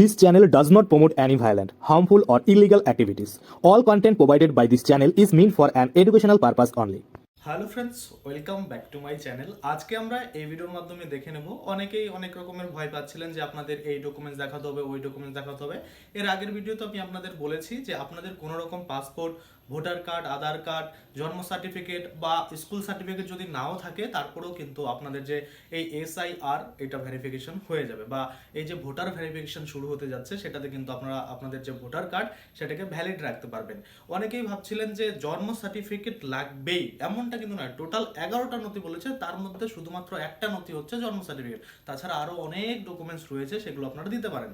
This channel does not promote any violent, harmful, or illegal activities. All content provided by this channel is meant for an educational purpose only. Hello friends welcome back to my channel আজকে আমরা এই ভিডিওর মাধ্যমে দেখে নেব অনেকেই অনেক রকমের ভয় পাচ্ছিলেন যে আপনাদের এই ডকুমেন্টস দেখাতে হবে ওই ডকুমেন্টস দেখাতে হবে এর আগের ভিডিওতে আমি আপনাদের বলেছি যে আপনাদের কোনো রকম passport voter card, Aadhaar card, জন্ম সার্টিফিকেট বা স্কুল সার্টিফিকেট যদি নাও থাকে, তারপরেও কিন্তু আপনাদের যে এই এসআইআর, এটা ভেরিফিকেশন হয়ে যাবে বা এই যে ভোটার ভেরিফিকেশন শুরু হতে যাচ্ছে, সেটাতে কিন্তু আপনারা, আপনাদের যে ভোটার কার্ড, সেটাকে ভ্যালিড রাখতে পারবেন। অনেকেই ভাবছিলেন যে জন্ম সার্টিফিকেট লাগবেই, এমনটা কিন্তু নয়। টোটাল এগারোটা নথি বলেছে, তার মধ্যে শুধুমাত্র একটা নথি হচ্ছে জন্ম সার্টিফিকেট। তাছাড়া আরও অনেক ডকুমেন্টস রয়েছে, সেগুলো আপনারা দিতে পারেন।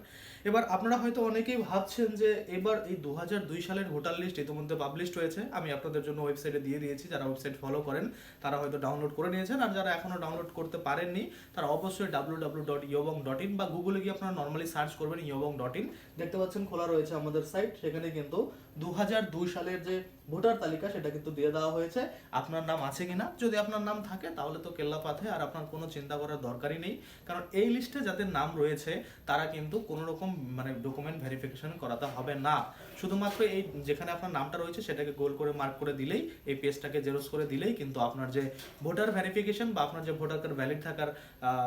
এবার আপনারা হয়তো অনেকেই ভাবছেন যে, এবার এই দু হাজার দুই সালের ভোটার লিস্ট ইতিমধ্যে পাবলিশড হয়েছে আমি আপনাদের জন্য ওয়েবসাইটে দিয়ে দিয়েছি, যারা ওয়েবসাইট ফলো করেন, তারা হয়তো ডাউনলোড করে নিয়েছেন, আর যারা এখনও ডাউনলোড করতে পারেননি, তারা অবশ্যই ডাব্লু ডাব্লু ডট ইয়বং ডট ইন বা গুগলে গিয়ে আপনারা নর্মালি সার্চ করবেন ইয়বং ডট ইন দেখতে পাচ্ছেন খোলা রয়েছে আমাদের সাইট সেখানে কিন্তু দু হাজার দুই সালের যে ভোটার তালিকা, সেটা কিন্তু দিয়ে দেওয়া হয়েছে। আপনার নাম আছে কিনা? যদি আপনার নাম থাকে, তাহলে তো কেল্লা পাথে, আর আপনার কোনো চিন্তা করার দরকারই নেই। কারণ এই লিস্টে যাদের নাম রয়েছে, তারা কিন্তু কোনো রকম মানে ডকুমেন্ট ভেরিফিকেশন করাতে হবে না। শুধুমাত্র এই যেখানে আপনার নামটা রয়েছে, সেটাকে গোল করে মার্ক করে দিলেই, এই পেজটাকে জেরক্স করে দিলেই কিন্তু আপনার যে ভোটার ভেরিফিকেশন বা আপনার যে ভোটার কার্ড ভ্যালিড থাকার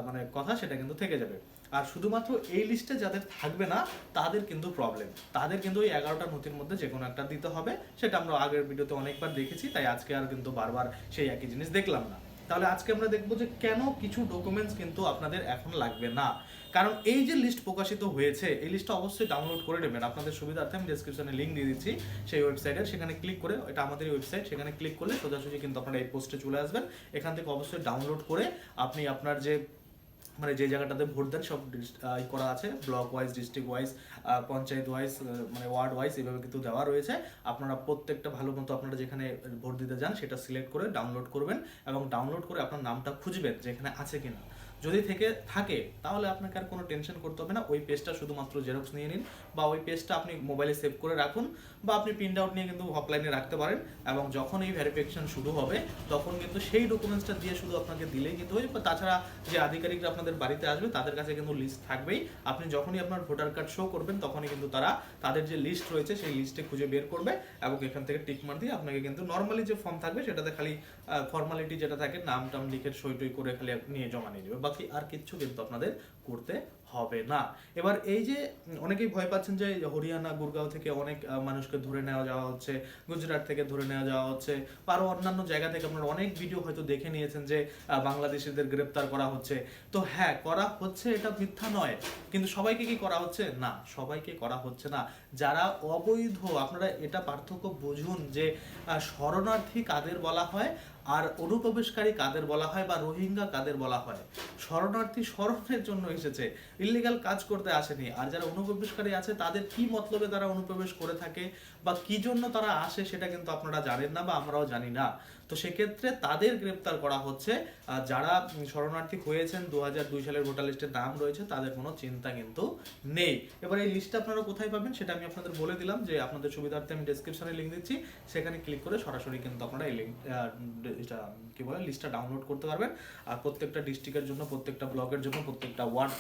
মানে কথা, সেটা কিন্তু থেকে যাবে। আর শুধুমাত্র এই লিস্টে যাদের থাকবে না, তাদের কিন্তু প্রবলেম তাদের কিন্তু ওই এগারোটা নথির মধ্যে যে কোনো একটা দিতে হবে। সেটা আমরা আগের ভিডিওতে অনেকবার দেখেছি, তাই আজকে আর কিন্তু বারবার সেই একই জিনিস দেখলাম না। তাহলে আজকে আমরা দেখব যে কেন কিছু ডকুমেন্টস কিন্তু আপনাদের এখন লাগবে না। কারণ এই যে লিস্ট প্রকাশিত হয়েছে, এই লিস্টটা অবশ্যই ডাউনলোড করে নেবেন। আপনাদের সুবিধার্থে আমি ডেসক্রিপশনে লিঙ্ক দিয়ে দিচ্ছি সেই ওয়েবসাইটের সেখানে ক্লিক করে, এটা আমাদের ওয়েবসাইট সেখানে ক্লিক করলে সোজাসুজি কিন্তু আপনারা এই পোস্টে চলে আসবেন। এখান থেকে অবশ্যই ডাউনলোড করে আপনি আপনার যে মানে যে জায়গাটাতে ভোট দেন, সব করা আছে। Block wise district wise panchayat wise মানে ওয়ার্ড ওয়াইজ এভাবে কিন্তু দেওয়া রয়েছে। আপনারা প্রত্যেকটা ভালো মতো আপনারা যেখানে ভোট দিতে যান, সেটা সিলেক্ট করে ডাউনলোড করবেন এবং ডাউনলোড করে আপনার নামটা খুঁজবেন যেখানে আছে কিনা। যদি থেকে থাকে, তাহলে আপনাকে আর কোনো টেনশন করতে হবে না। ওই পেজটা শুধুমাত্র জেরক্স নিয়ে নিন বা ওই পেজটা আপনি মোবাইলে সেভ করে রাখুন বা আপনি প্রিন্ট আউট নিয়ে কিন্তু অফলাইনে রাখতে পারেন এবং যখন এই ভেরিফিকেশন শুরু হবে, তখন কিন্তু সেই ডকুমেন্টসটা দিয়ে শুধু আপনাকে দিলেই কিন্তু হয়ে যাবে। তাছাড়া যে আধিকারিকরা আপনাদের বাড়িতে আসবে, তাদের কাছে কিন্তু লিস্ট থাকবেই। আপনি যখনই আপনার ভোটার কার্ড শো করবেন, তখনই কিন্তু তারা তাদের যে লিস্ট রয়েছে, সেই লিস্টে খুঁজে বের করবে এবং এখান থেকে টিক মার দিয়ে আপনাকে কিন্তু নর্মালি যে ফর্ম থাকবে, সেটাতে খালি ফর্মালিটি যেটা থাকে নাম টাম লিখে সই টই করে খালি নিয়ে জমা নিয়ে দেবে বাকি আর কিচ্ছু কিন্তু আপনাদের করতে হবে না। এবার এই যে অনেকেই ভয় পাচ্ছেন যে হরিয়ানা, গুরগাঁও থেকে অনেক মানুষকে ধরে নেওয়া যাওয়া হচ্ছে, গুজরাট থেকে ধরে নেওয়া যাওয়া হচ্ছে, বা আরও অন্যান্য জায়গা থেকে আপনারা অনেক ভিডিও হয়তো দেখে নিয়েছেন যে বাংলাদেশিদের গ্রেপ্তার করা হচ্ছে। তো হ্যাঁ করা হচ্ছে এটা মিথ্যা নয়, কিন্তু সবাইকে কি করা হচ্ছে? না, সবাইকে করা হচ্ছে না। যারা অবৈধ, আপনারা এটা পার্থক্য বুঝুন যে শরণার্থী কাদের বলা হয়? আর অনুপ্রবেশকারী কাদের বলা হয় বা রোহিঙ্গা কাদের বলা হয়? শরণার্থী শরণের জন্য এসেছে। ইলিগাল কাজ করতে আসেনি। আর যারা অনুপ্রবেশকারী আছে, তাদের কি মতলবে তারা অনুপ্রবেশ করে থাকে? বা কি জন্য তারা আসে সেটা কিন্তু আপনারা জানেন না বা আমরাও জানি না। তো সেক্ষেত্রে তাদের গ্রেপ্তার করা হচ্ছে। যারা শরণার্থী হয়েছেন দু দুই সালের ভোটার লিস্টের নাম রয়েছে, তাদের কোনো চিন্তা কিন্তু নেই। এবার এই লিস্টটা আপনারা কোথায় পাবেন সেটা আমি আপনাদের বলে দিলাম যে আপনাদের সুবিধার্থে আমি ডেসক্রিপশনে লিঙ্ক দিচ্ছি। সেখানে ক্লিক করে সরাসরি কিন্তু আপনারা এই লিঙ্ক কি বলে লিস্টটা ডাউনলোড করতে পারবেন। আর প্রত্যেকটা ডিস্ট্রিক্টের জন্য, প্রত্যেকটা ব্লকের জন্য, প্রত্যেকটা ওয়ার্ড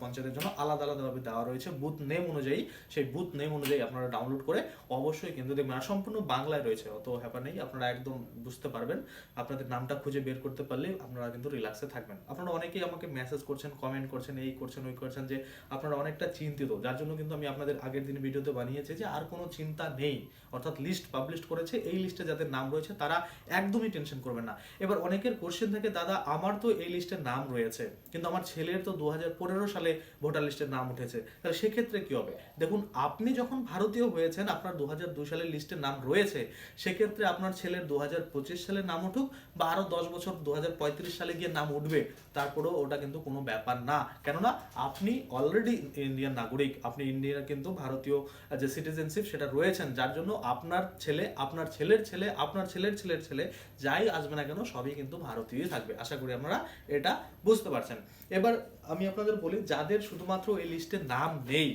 পঞ্চায়েতের জন্য আলাদা আলাদাভাবে দেওয়া রয়েছে। বুথ নেম অনুযায়ী, সেই বুথ নেম অনুযায়ী আপনারা ডাউনলোড করে অবশ্যই কিন্তু দেখবেন, আর সম্পূর্ণ বাংলায় রয়েছে, অত হ্যাপার নেই, আপনারা একদম বুঝতে পারবেন। আপনাদের নামটা খুঁজে বের করতে পারলে আপনারা কিন্তু রিল্যাক্সে থাকবেন। আপনারা অনেকেই আমাকে মেসেজ করছেন কমেন্ট করছেন, এই করছেন, ওই করছেন যে আপনারা অনেকটা চিন্তিত, যার জন্য কিন্তু আমি আপনাদের আগের দিন ভিডিওতে বানিয়েছি যে আর কোনো চিন্তা নেই। অর্থাৎ লিস্ট পাবলিশ করেছে, এই লিস্টে যাদের নাম রয়েছে তারা একদমই টেনশন করবেন না। এবার অনেকের কোশ্চেন থাকে, দাদা, আমার তো এই লিস্টে নাম রয়েছে, কিন্তু আমার ছেলের তো দু হাজার পনেরো সালে ভোটার লিস্টের নাম উঠেছে। তাহলে সেক্ষেত্রে কি হবে? দেখুন, আপনি যখন ভারতীয় হয়েছেন, আপনার দু সালের লিস্টের নাম রয়েছে, সেক্ষেত্রে আপনার ছেলের দু হাজার পঁচিশ সালে নাম উঠুক বা আরও দশ বছর দু হাজার পঁয়ত্রিশ সালে গিয়ে নাম উঠবে, তারপরেও ওটা কিন্তু কোনো ব্যাপার না। কেননা আপনি অলরেডি ইন্ডিয়ান নাগরিক, আপনি ইন্ডিয়ার কিন্তু ভারতীয় যে সিটিজেনশিপ সেটা রয়েছেন, যার জন্য আপনার ছেলে, আপনার ছেলের ছেলে, আপনার ছেলের ছেলের ছেলে যাই আসবে না কেন, সবই কিন্তু ভারতীয়ই থাকবে। আশা করি আপনারা এটা বুঝতে পারছেন। এবার আমি আপনাদের বলি, যাদের শুধুমাত্র এই লিস্টে নাম নেই,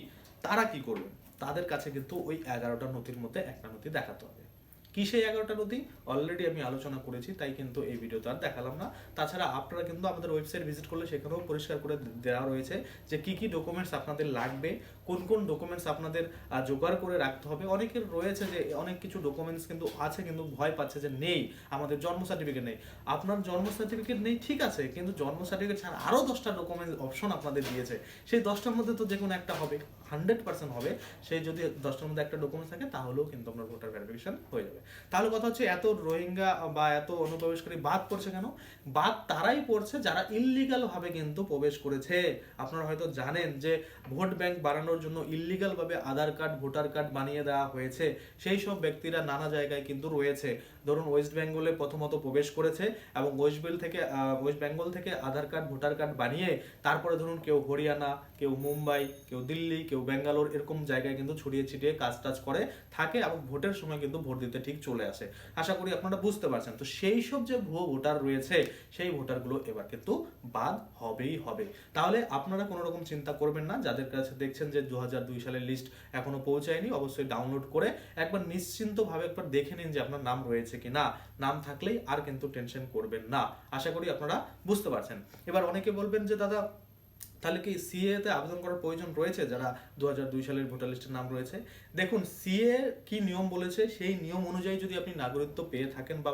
তারা কি করবেন তাদের কাছে কিন্তু ওই এগারোটা নথির মধ্যে একটা নথি দেখাতে হবে। কি সেই এগারোটা নথি? অলরেডি আমি আলোচনা করেছি, তাই কিন্তু এই ভিডিওতে আর দেখালাম না। তাছাড়া আপনারা কিন্তু আমাদের ওয়েবসাইট ভিজিট করলে সেখানেও পরিষ্কার করে দেওয়া রয়েছে যে কি কি ডকুমেন্টস আপনাদের লাগবে, কোন কোন ডকুমেন্টস আপনাদের জোগাড় করে রাখতে হবে। অনেকের রয়েছে যে অনেক কিছু ডকুমেন্টস কিন্তু আছে, কিন্তু ভয় পাচ্ছে যে নেই, আমাদের জন্ম সার্টিফিকেট নেই। আপনার জন্ম সার্টিফিকেট নেই, ঠিক আছে, কিন্তু জন্ম সার্টিফিকেট ছাড়া আরও দশটা ডকুমেন্টস অপশন আপনাদের দিয়েছে। সেই দশটার মধ্যে তো যে কোনো একটা হবে হান্ড্রেড পার্সেন্ট হবে। সেই যদি দশটার মধ্যে একটা ডকুমেন্টস থাকে, তাহলেও কিন্তু আপনার ভোটার ভেরিফিকেশন হয়ে যাবে। তাহলে কথা হচ্ছে এত রোহিঙ্গা বা এত অনুপ্রবেশকারী বাদ পড়ছে কেন? বাদ তারাই পড়ছে যারা ইললিগাল ভাবে কিন্তু প্রবেশ করেছে। আপনারা হয়তো জানেন যে ভোট ব্যাংক বাড়ানোর জন্য ইললিগাল ভাবে আধার কার্ড, ভোটার কার্ড বানিয়ে দেওয়া হয়েছে। সেই সব ব্যক্তিরা নানা জায়গায় কিন্তু রয়েছে। ধরুন ওয়েস্ট বেঙ্গলে প্রথমত প্রবেশ করেছে এবং ওয়েস্ট বেঙ্গল থেকে ওয়েস্ট বেঙ্গল থেকে আধার কার্ড, ভোটার কার্ড বানিয়ে তারপরে ধরুন কেউ হরিয়ানা, কেউ মুম্বাই, কেউ দিল্লি, কেউ ব্যাঙ্গালোর এরকম জায়গায় কিন্তু ছড়িয়ে ছিটিয়ে কাজ টাজ করে, থাকে এবং ভোটের সময় কিন্তু ভোট দিতে ঠিক চলে আসে। আশা করি আপনারা বুঝতে পারছেন। তো সেই সব যে ভুয়ো ভোটার রয়েছে, সেই ভোটারগুলো এবার কিন্তু বাদ হবেই হবে। তাহলে আপনারা কোনো রকম চিন্তা করবেন না। যাদের কাছে দেখছেন যে দু সালের লিস্ট এখনও পৌঁছায়নি, অবশ্যই ডাউনলোড করে একবার নিশ্চিন্তভাবে একবার দেখে নিন যে আপনার নাম রয়েছে কি না নাম থাকলেই আর কিন্তু টেনশন করবেন না। আশা করি আপনারা বুঝতে পারছেন। এবার অনেকে বলবেন যে, দাদা তাহলে কি সিএ তে আবেদন করার প্রয়োজন রয়েছে? যারা দু দুই সালের ভোটার লিস্টের নাম রয়েছে। দেখুন সিএ কি নিয়ম বলেছে? সেই নিয়ম অনুযায়ী যদি আপনি নাগরিকত্ব পেয়ে থাকেন বা,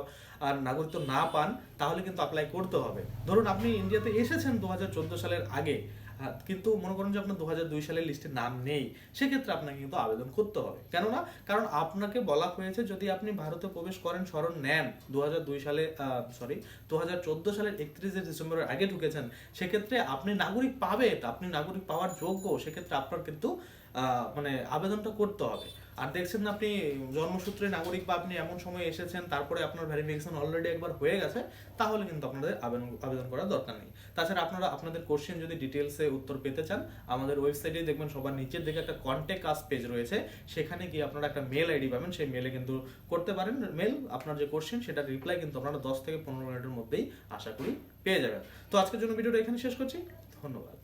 আর নাগরিকত্ব না পান, তাহলে কিন্তু অ্যাপ্লাই করতে হবে। ধরুন, আপনি ইন্ডিয়াতে এসেছেন দু হাজার চোদ্দ সালের আগে। কিন্তু মনে করেন যে আপনার দু দুই সালের লিস্টে নাম নেই, সেক্ষেত্রে আপনাকে কিন্তু আবেদন করতে হবে। কেননা, কারণ আপনাকে বলা হয়েছে যদি আপনি ভারতে প্রবেশ করেন, স্মরণ নেন দু সালে সরি দু হাজার চোদ্দ সালের একত্রিশে ডিসেম্বরের আগে ঢুকেছেন, সেক্ষেত্রে আপনি নাগরিক পাবেন, আপনি নাগরিক পাওয়ার যোগ্য, সেক্ষেত্রে আপনার কিন্তু মানে আবেদনটা করতে হবে। আর দেখছেন আপনি জন্মসূত্রে নাগরিক বা আপনি এমন সময় এসেছেন, তারপরে আপনার ভেরিফিকেশন অলরেডি একবার হয়ে গেছে, তাহলে কিন্তু আপনাদের আবেদন আবেদন করার দরকার নেই। তাছাড়া আপনারা, আপনাদের কোশ্চেন যদি ডিটেলসে উত্তর পেতে চান, আমাদের ওয়েবসাইটে দেখবেন সবার নিচের দিকে একটা কন্ট্যাক্ট আস পেজ রয়েছে, সেখানে গিয়ে আপনারা একটা মেল আইডি পাবেন, সেই মেলে কিন্তু করতে পারেন। মেল আপনার যে কোশ্চেন সেটা রিপ্লাই কিন্তু আপনারা দশ থেকে পনেরো মিনিটের মধ্যেই আশা করি পেয়ে যাবেন। তো আজকের জন্য ভিডিওটা এখানে শেষ করছি। ধন্যবাদ।